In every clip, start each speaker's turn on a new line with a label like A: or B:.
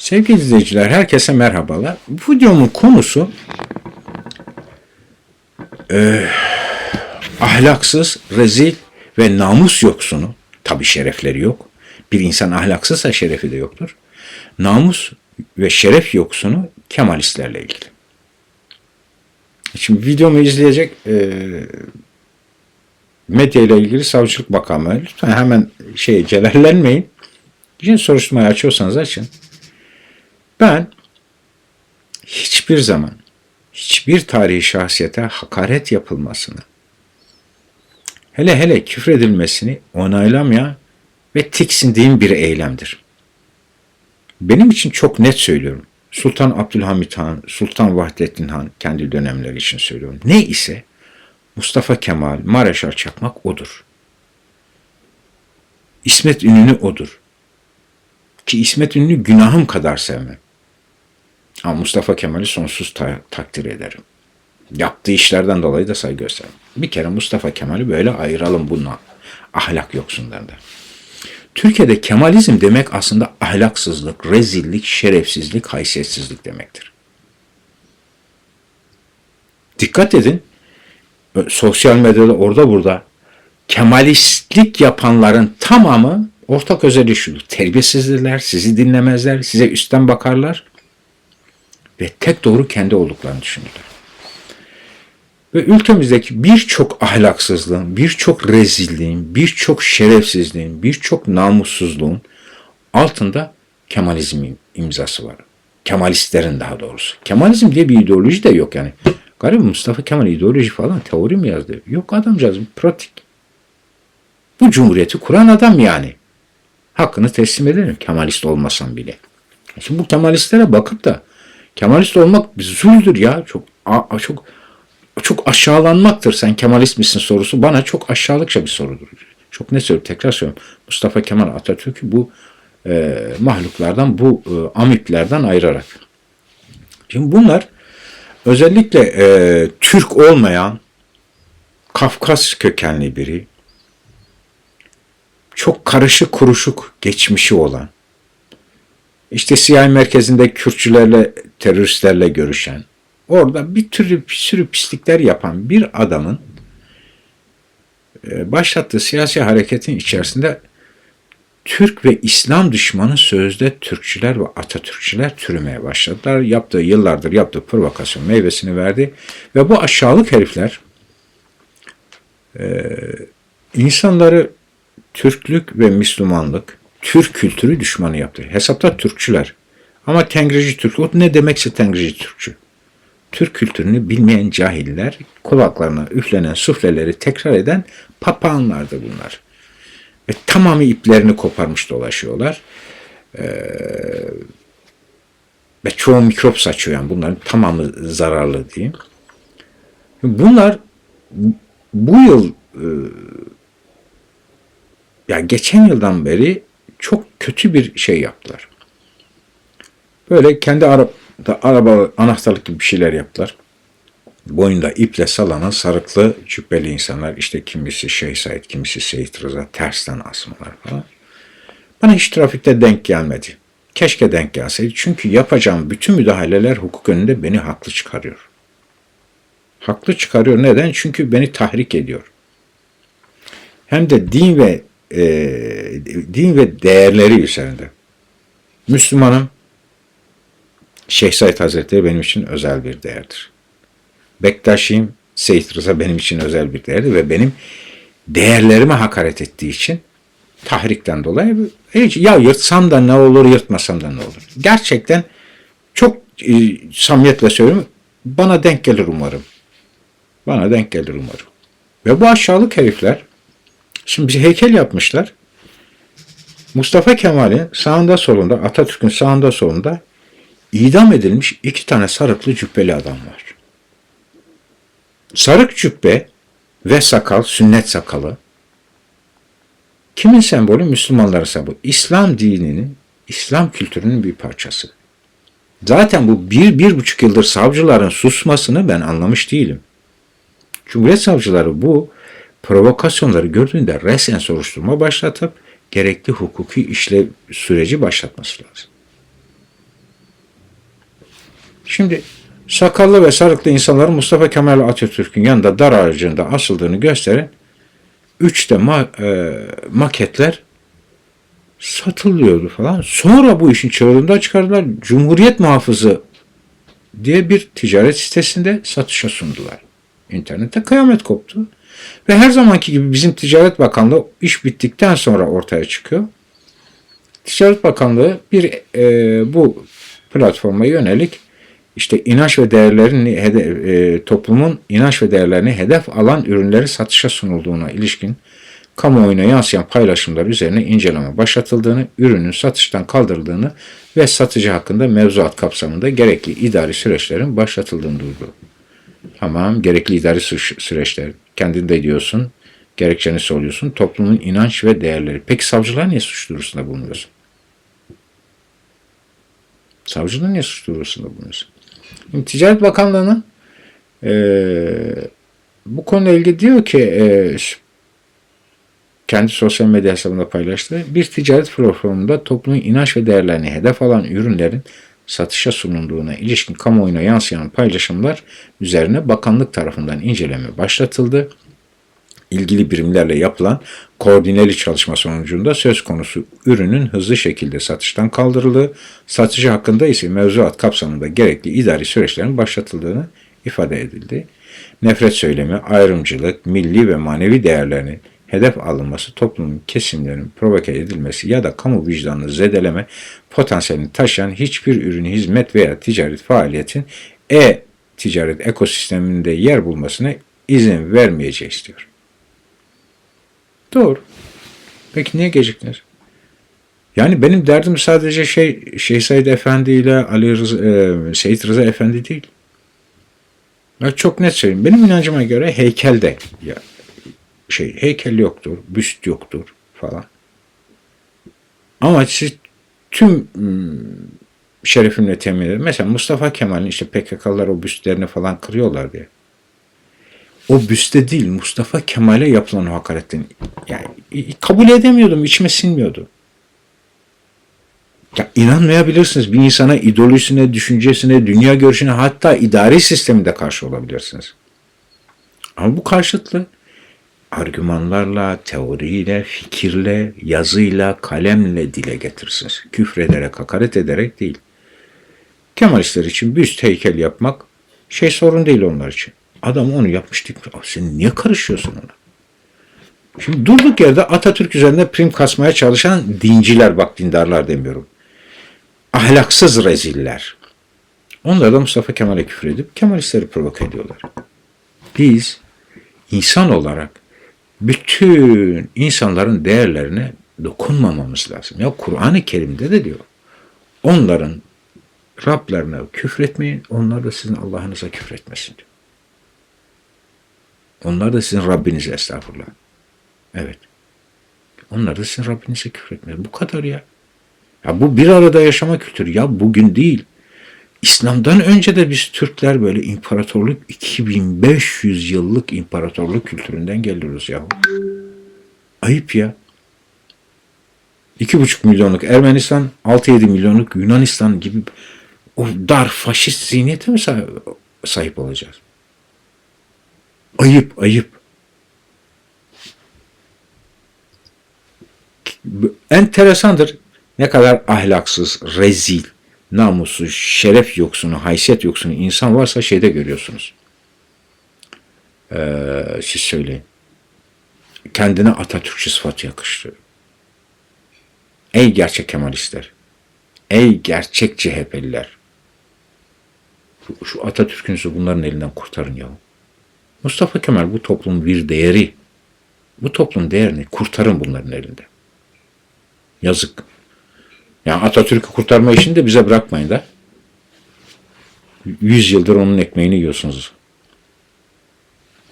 A: Sevgili izleyiciler, herkese merhabalar. Bu videomun konusu eee, ahlaksız, rezil ve namus yoksunu. Tabi şerefleri yok. Bir insan ahlaksızsa şerefi de yoktur. Namus ve şeref yoksunu Kemalistlerle ilgili. Şimdi videomu izleyecek eee medya ile ilgili savcılık bakanlığı lütfen hemen şey celallenmeyin. Şimdi soruşturmayı açıyorsanız açın. Ben hiçbir zaman hiçbir tarihi şahsiyete hakaret yapılmasını hele hele küfredilmesini onaylamayan ve tiksindiğim bir eylemdir. Benim için çok net söylüyorum. Sultan Abdülhamit Han, Sultan Vahdettin Han kendi dönemleri için söylüyorum. Ne ise Mustafa Kemal, Mareşal Çakmak odur. İsmet İnönü odur. Ki İsmet İnönü günahım kadar sevmem. Ama Mustafa Kemal'i sonsuz ta- takdir ederim. Yaptığı işlerden dolayı da saygı gösteririm. Bir kere Mustafa Kemal'i böyle ayıralım bununla. Ahlak yoksunlarında. Türkiye'de Kemalizm demek aslında ahlaksızlık, rezillik, şerefsizlik, haysiyetsizlik demektir. Dikkat edin, sosyal medyada orada burada Kemalistlik yapanların tamamı ortak özelliği şudur. Terbiyesizdirler, sizi dinlemezler, size üstten bakarlar ve tek doğru kendi olduklarını düşünürler. Ve ülkemizdeki birçok ahlaksızlığın, birçok rezilliğin, birçok şerefsizliğin, birçok namussuzluğun altında Kemalizm imzası var. Kemalistlerin daha doğrusu. Kemalizm diye bir ideoloji de yok yani. Garip Mustafa Kemal ideoloji falan teori mi yazdı? Yok adamcağız pratik. Bu cumhuriyeti kuran adam yani. Hakkını teslim ederim Kemalist olmasam bile. Şimdi bu Kemalistlere bakıp da Kemalist olmak bir zuldür ya. Çok çok çok aşağılanmaktır. Sen Kemalist misin sorusu bana çok aşağılıkça bir sorudur. Çok ne söylüyorum tekrar söylüyorum. Mustafa Kemal Atatürk'ü bu e, mahluklardan, bu e, amiplerden ayırarak. Şimdi bunlar özellikle e, Türk olmayan Kafkas kökenli biri, çok karışık kuruşuk geçmişi olan, işte CIA merkezinde Kürtçülerle, teröristlerle görüşen, orada bir türlü bir sürü pislikler yapan bir adamın e, başlattığı siyasi hareketin içerisinde Türk ve İslam düşmanı sözde Türkçüler ve Atatürkçüler türümeye başladılar. Yaptığı yıllardır yaptığı provokasyon meyvesini verdi ve bu aşağılık herifler e, insanları Türklük ve Müslümanlık, Türk kültürü düşmanı yaptı. Hesapta Türkçüler. Ama Tengrici Türk, o ne demekse Tengrici Türkçü. Türk kültürünü bilmeyen cahiller, kulaklarına üflenen sufleleri tekrar eden papağanlardı bunlar. Ve tamamı iplerini koparmış dolaşıyorlar. Ee, ve çoğu mikrop saçıyor yani bunların tamamı zararlı diyeyim. Bunlar bu yıl e, ya geçen yıldan beri çok kötü bir şey yaptılar. Böyle kendi araba, araba anahtarlık gibi bir şeyler yaptılar. Boyunda iple salanan sarıklı cübbeli insanlar. işte kimisi Şeyh Said, kimisi Seyit Rıza tersten asmalar falan. Bana hiç trafikte denk gelmedi. Keşke denk gelseydi. Çünkü yapacağım bütün müdahaleler hukuk önünde beni haklı çıkarıyor. Haklı çıkarıyor. Neden? Çünkü beni tahrik ediyor. Hem de din ve e, din ve değerleri üzerinde. Müslümanım. Şeyh Said Hazretleri benim için özel bir değerdir. Bektaşiyim, Seyit Rıza benim için özel bir değerdir ve benim değerlerime hakaret ettiği için tahrikten dolayı hiç ya yırtsam da ne olur, yırtmasam da ne olur. Gerçekten çok e, samimiyetle söylüyorum. Bana denk gelir umarım. Bana denk gelir umarım. Ve bu aşağılık herifler şimdi bir heykel yapmışlar. Mustafa Kemal'in sağında solunda, Atatürk'ün sağında solunda idam edilmiş iki tane sarıklı cübbeli adam var. Sarık cübbe ve sakal, sünnet sakalı. Kimin sembolü? Müslümanların sembolü. İslam dininin, İslam kültürünün bir parçası. Zaten bu bir, bir buçuk yıldır savcıların susmasını ben anlamış değilim. Cumhuriyet savcıları bu provokasyonları gördüğünde resen soruşturma başlatıp gerekli hukuki işlev süreci başlatması lazım. Şimdi sakallı ve sarıklı insanların Mustafa Kemal Atatürk'ün yanında dar ağacında asıldığını gösteren üç de ma- e, maketler satılıyordu falan. Sonra bu işin çığırında çıkardılar. Cumhuriyet Muhafızı diye bir ticaret sitesinde satışa sundular. İnternette kıyamet koptu. Ve her zamanki gibi bizim Ticaret Bakanlığı iş bittikten sonra ortaya çıkıyor. Ticaret Bakanlığı bir e, bu platforma yönelik işte inanç ve değerlerini e, toplumun inanç ve değerlerini hedef alan ürünleri satışa sunulduğuna ilişkin kamuoyuna yansıyan paylaşımlar üzerine inceleme başlatıldığını, ürünün satıştan kaldırıldığını ve satıcı hakkında mevzuat kapsamında gerekli idari süreçlerin başlatıldığını duyurdu. Tamam, gerekli idari sü- süreçler. Kendin de diyorsun, gerekçeni söylüyorsun. Toplumun inanç ve değerleri. Peki savcılar niye suç duyurusunda bulunuyorsun? Savcılar niye suç duyurusunda bulunuyorsun? Şimdi Ticaret Bakanlığı'nın eee, bu konuyla ilgili diyor ki eee, kendi sosyal medya hesabında paylaştı. Bir ticaret platformunda toplumun inanç ve değerlerini hedef alan ürünlerin satışa sunulduğuna ilişkin kamuoyuna yansıyan paylaşımlar üzerine bakanlık tarafından inceleme başlatıldı. İlgili birimlerle yapılan koordineli çalışma sonucunda söz konusu ürünün hızlı şekilde satıştan kaldırıldığı, satıcı hakkında ise mevzuat kapsamında gerekli idari süreçlerin başlatıldığını ifade edildi. Nefret söylemi, ayrımcılık, milli ve manevi değerlerinin hedef alınması, toplumun kesimlerinin provoke edilmesi ya da kamu vicdanını zedeleme potansiyelini taşıyan hiçbir ürün, hizmet veya ticaret faaliyetin e-ticaret ekosisteminde yer bulmasına izin vermeyeceğiz diyor. Doğru. Peki niye geciktiler? Yani benim derdim sadece şey Şeyh Said Efendi ile Ali Rıza, e, Seyit Rıza Efendi değil. Ben çok net söyleyeyim. Benim inancıma göre heykelde ya şey heykel yoktur, büst yoktur falan. Ama siz tüm ım, şerefimle temin ederim. Mesela Mustafa Kemal'in işte PKK'lılar o büstlerini falan kırıyorlar diye. O büste değil Mustafa Kemal'e yapılan o hakaretten yani kabul edemiyordum, içime sinmiyordu. Ya inanmayabilirsiniz. Bir insana ideolojisine, düşüncesine, dünya görüşüne hatta idari sisteminde karşı olabilirsiniz. Ama bu karşıtlı argümanlarla, teoriyle, fikirle, yazıyla, kalemle dile getirirsiniz. Küfrederek, hakaret ederek değil. Kemalistler için büst heykel yapmak şey sorun değil onlar için. Adam onu yapmış? Sen niye karışıyorsun ona? Şimdi durduk yerde Atatürk üzerinde prim kasmaya çalışan dinciler, bak dindarlar demiyorum. Ahlaksız reziller. Onlar da Mustafa Kemal'e küfür edip Kemalistleri provoke ediyorlar. Biz insan olarak bütün insanların değerlerine dokunmamamız lazım. Ya Kur'an-ı Kerim'de de diyor. Onların Rablerine küfretmeyin, onlar da sizin Allah'ınıza küfretmesin diyor. Onlar da sizin Rabbinize estağfurullah. Evet. Onlar da sizin Rabbinize küfretmeyin. Bu kadar ya. Ya bu bir arada yaşama kültürü. Ya bugün değil. İslam'dan önce de biz Türkler böyle imparatorluk 2500 yıllık imparatorluk kültüründen geliyoruz ya. Ayıp ya. 2,5 milyonluk Ermenistan, 6-7 milyonluk Yunanistan gibi o dar faşist zihniyete mi sahip olacağız? Ayıp, ayıp. Enteresandır ne kadar ahlaksız, rezil, namussuz, şeref yoksunu, haysiyet yoksunu insan varsa şeyde görüyorsunuz. Ee, siz söyleyin. Kendine Atatürkçü sıfatı yakıştı. Ey gerçek Kemalistler, ey gerçek CHP'liler, şu Atatürk'ünüzü bunların elinden kurtarın ya. Mustafa Kemal bu toplumun bir değeri. Bu toplum değerini kurtarın bunların elinde. Yazık. Yani Atatürk'ü kurtarma işini de bize bırakmayın da. Yüz yıldır onun ekmeğini yiyorsunuz.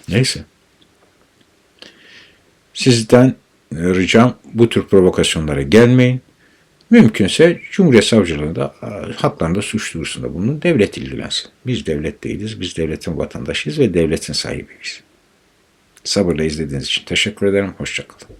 A: Neyse. Sizden ricam bu tür provokasyonlara gelmeyin. Mümkünse Cumhuriyet Savcılığı'nda haklarında suç duyurusunda bulunun. Devlet ilgilensin. Biz devlet değiliz. Biz devletin vatandaşıyız ve devletin sahibiyiz. Sabırla izlediğiniz için teşekkür ederim. Hoşçakalın.